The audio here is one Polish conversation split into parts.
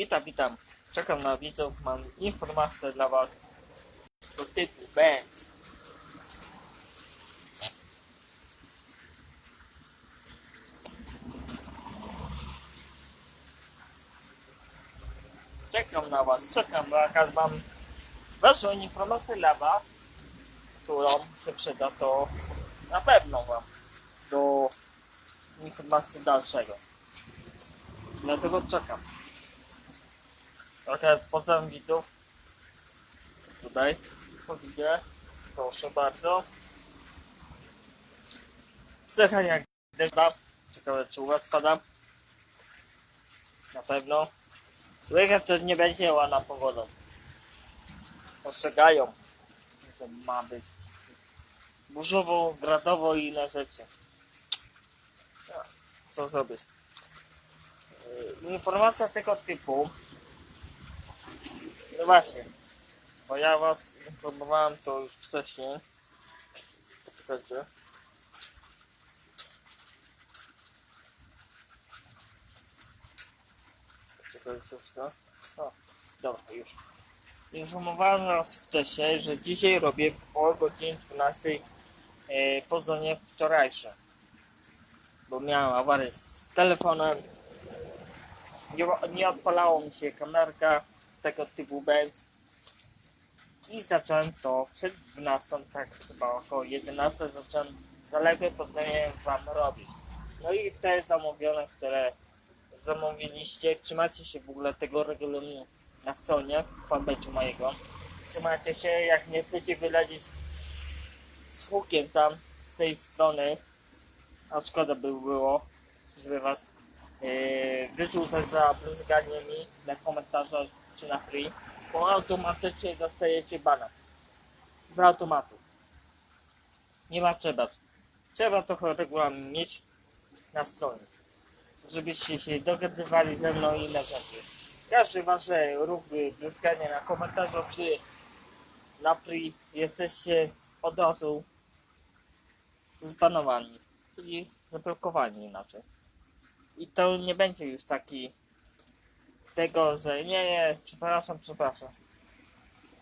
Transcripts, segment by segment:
Witam, witam. Czekam na widzów. Mam informację dla Was do typu. Czekam na Was, czekam, bo jak mam ważną informację dla Was, którą się przyda, to na pewno Wam do informacji dalszego. Dlatego czekam. Trochę potem widzów. Tutaj powidzę. Proszę bardzo. Słychać jak deszcz. Ciekawe czy u was pada. Na pewno. Słychać to nie będzie ładna pogoda. Ostrzegają, że ma być burzowo, gradowo i inne rzeczy. Co zrobić? Informacja tego typu no właśnie, bo ja was informowałem to już wcześniej. Poczekajcie. Poczekajcie coś O, dobra, już. Informowałem was wcześniej, że dzisiaj robię o godzinie 12 e, pozdrowienie wczorajsze. Bo miałem awarię z telefonem. Nie, nie odpalało mi się kamerka tego typu Benz. I zacząłem to przed 12, tak chyba około 11 zacząłem zaległe pozdrowienie wam robić. No i te zamówione, które zamówiliście, trzymacie się w ogóle tego regulaminu na stronie fanpage'u mojego. Trzymacie się, jak nie chcecie wylecieć z, z hukiem tam z tej strony, a szkoda by było, żeby was yy, wyrzucać za bluzganie mi na komentarzach czy na free, bo automatycznie dostajecie bana. Z automatu. Nie ma trzeba. Trzeba trochę regulamin mieć na stronie. Żebyście się dogadywali ze mną i inne rzeczy. Każde wasze ruchy, bluzganie na komentarzach czy na free jesteście od razu zbanowani. Czyli zablokowani inaczej. I to nie będzie już taki tego, że nie, nie, przepraszam, przepraszam.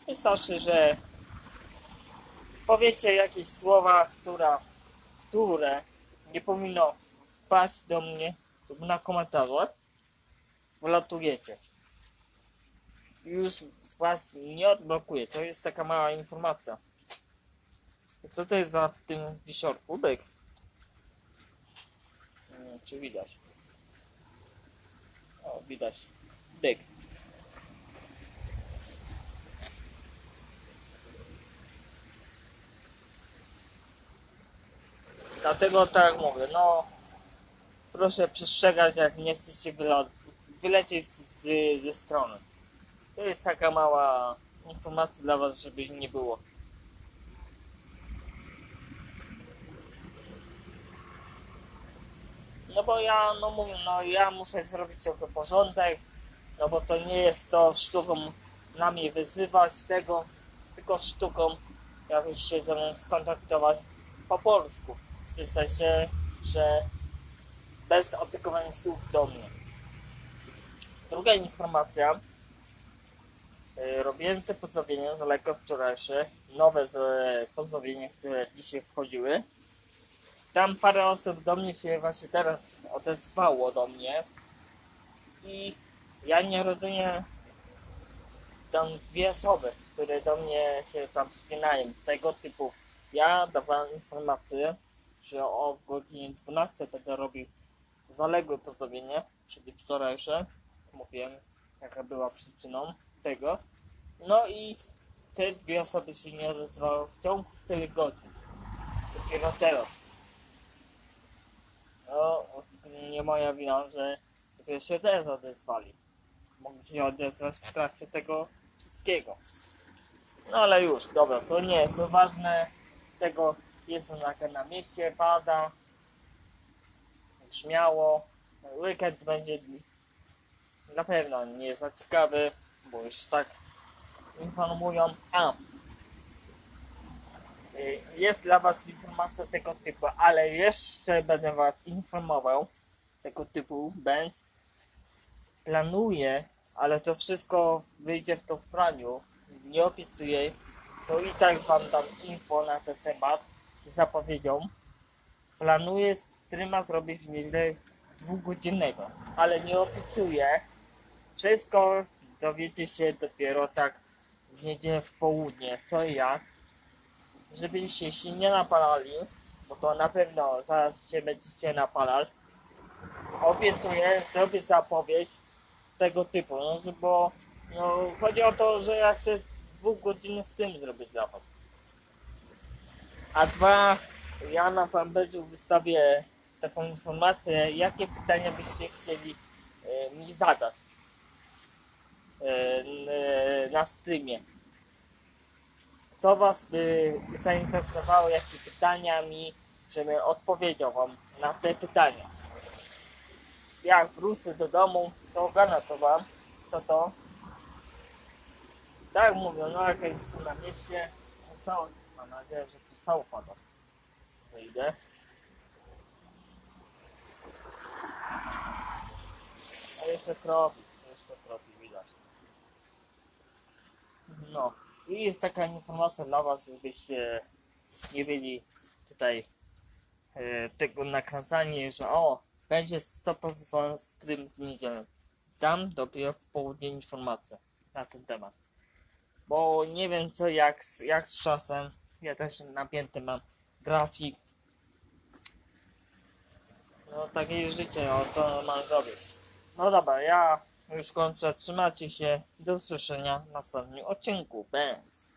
Wystarczy, że powiecie jakieś słowa, która, które nie powinno wpaść do mnie na komentarzach, wlatujecie. Już was nie odblokuje. To jest taka mała informacja. Co to jest za tym wisiorku? Byk. Nie czy widać. O, widać. Dlatego tak jak mówię, no proszę przestrzegać jak nie chcecie wyle- wylecieć z, ze strony. To jest taka mała informacja dla was, żeby nie było. No bo ja, no mówię, no ja muszę zrobić trochę porządek, no bo to nie jest to sztuką na mnie wyzywać tego, tylko sztuką jakoś się ze mną skontaktować po polsku. W tym sensie, że bez otykowania słów do mnie. Druga informacja. Y, Robiłem te pozdrowienia z lekko wczorajsze, nowe z- pozdrowienia, które dzisiaj wchodziły. Tam parę osób do mnie się właśnie teraz odezwało do mnie i ja nie rozumiem tam dwie osoby, które do mnie się tam spinają, tego typu. Ja dawałem informację, że o godzinie 12 będę robił zaległe pozdrowienie, czyli wczorajsze. Mówiłem, jaka była przyczyną tego. No i te dwie osoby się nie odezwały w ciągu 4 godzin. Dopiero teraz. No, nie moja wina, że dopiero się teraz odezwali. Mogli się odezwać w trakcie tego wszystkiego. No ale już, dobra, to nie jest to ważne. Tego jest na, na mieście, pada. Śmiało. Weekend będzie na pewno nie za ciekawy, bo już tak informują. A, y, jest dla Was informacja tego typu, ale jeszcze będę Was informował tego typu, Benz planuje ale to wszystko wyjdzie w to w praniu. Nie obiecuję. To i tak wam dam info na ten temat zapowiedzią. Planuję streama zrobić w niedzielę dwugodzinnego, ale nie obiecuję. Wszystko dowiecie się dopiero tak w niedzielę w południe, co i jak. Żebyście się nie napalali, bo to na pewno zaraz się będziecie napalać. Obiecuję, zrobię zapowiedź tego typu, no, bo no, chodzi o to, że ja chcę dwóch godzin z tym zrobić zapowiedź. A dwa, ja na fanpage'u wystawię taką informację, jakie pytania byście chcieli e, mi zadać e, n- na streamie. Co was by zainteresowało, jakie pytania mi, żebym odpowiedział wam na te pytania. Jak wrócę do domu, to to wam, to to. Tak jak mówię, no jak jestem na mieście, to mam nadzieję, że przestało padać. Wyjdę. A jeszcze kropi, jeszcze kropi widać. No. I jest taka informacja dla was, żebyście nie byli tutaj e, tego nakręcani, że o, będzie 100% stream w niedzielę. Dam dopiero w południe informację na ten temat. Bo nie wiem co jak, jak z czasem. Ja też napięty mam grafik. No takie życie, no co mam zrobić. No dobra, ja już kończę. Trzymajcie się. Do usłyszenia w następnym odcinku. Bęc.